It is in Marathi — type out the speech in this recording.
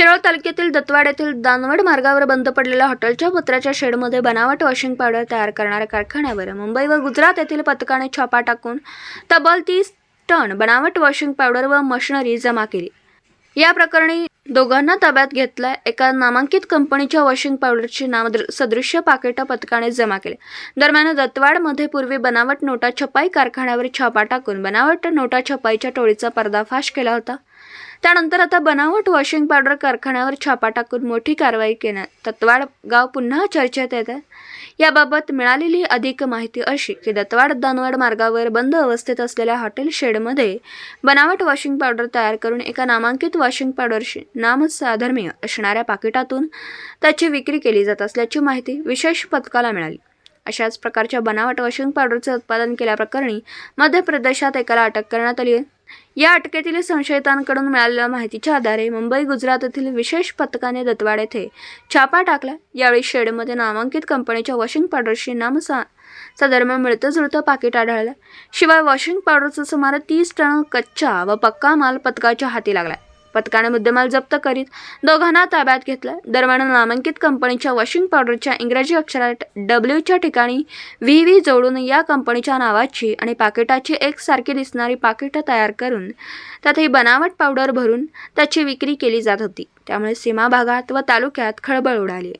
शिरोळ तालुक्यातील दत्तवाड येथील दानवड मार्गावर बंद पडलेल्या हॉटेलच्या पत्राच्या शेडमध्ये बनावट वॉशिंग पावडर तयार करणाऱ्या कारखान्यावर मुंबई व गुजरात येथील पथकाने छापा टाकून तब्बल तीस टन बनावट वॉशिंग पावडर व मशिनरी जमा केली. या प्रकरणी दोघांना ताब्यात घेतलं एका नामांकित कंपनीच्या वॉशिंग पावडरची नाम सदृश्य पाकिटं पथकाने जमा केले. दरम्यान दत्तवाडमध्ये पूर्वी बनावट नोटा छपाई कारखान्यावर छापा टाकून बनावट नोटा छपाईच्या टोळीचा पर्दाफाश केला होता. त्यानंतर आता बनावट वॉशिंग पावडर कारखान्यावर छापा टाकून मोठी कारवाई केण्यात दत्तवाड गाव पुन्हा चर्चेत येत. आहे याबाबत मिळालेली अधिक माहिती अशी की दत्तवाड दानवाड मार्गावर बंद अवस्थेत असलेल्या हॉटेल शेडमध्ये बनावट वॉशिंग पावडर तयार करून एका नामांकित वॉशिंग पावडरशी नामसाधर्म्य असणाऱ्या पाकिटातून त्याची विक्री केली जात असल्याची माहिती विशेष पथकाला मिळाली. अशाच प्रकारच्या बनावट वॉशिंग पावडरचं उत्पादन केल्याप्रकरणी मध्य प्रदेशात एकाला अटक करण्यात आली आहे. या अटकेतील संशयितांकडून मिळालेल्या माहितीच्या आधारे मुंबई गुजरात येथील विशेष पथकाने दत्तवाड येथे छापा टाकला. यावेळी शेडमध्ये नामांकित कंपनीच्या वॉशिंग पावडरशी नामसा चा दरम्यान मिळतं जुळतं पाकिट आढळलं. शिवाय वॉशिंग पावडरचा सुमारे तीस टन कच्चा व पक्का माल पथकाच्या हाती लागला. पथकाने मुद्देमाल जप्त करीत दोघांना ताब्यात घेतलं. दरम्यान नामांकित कंपनीच्या वॉशिंग पावडरच्या इंग्रजी अक्षरात डब्ल्यूच्या ठिकाणी व्ही व्ही जोडून या कंपनीच्या नावाची आणि पाकिटाची एकसारखी दिसणारी पाकिटं तयार करून त्यात ही बनावट पावडर भरून त्याची विक्री केली जात होती. त्यामुळे सीमा भागात व तालुक्यात खळबळ उडाली.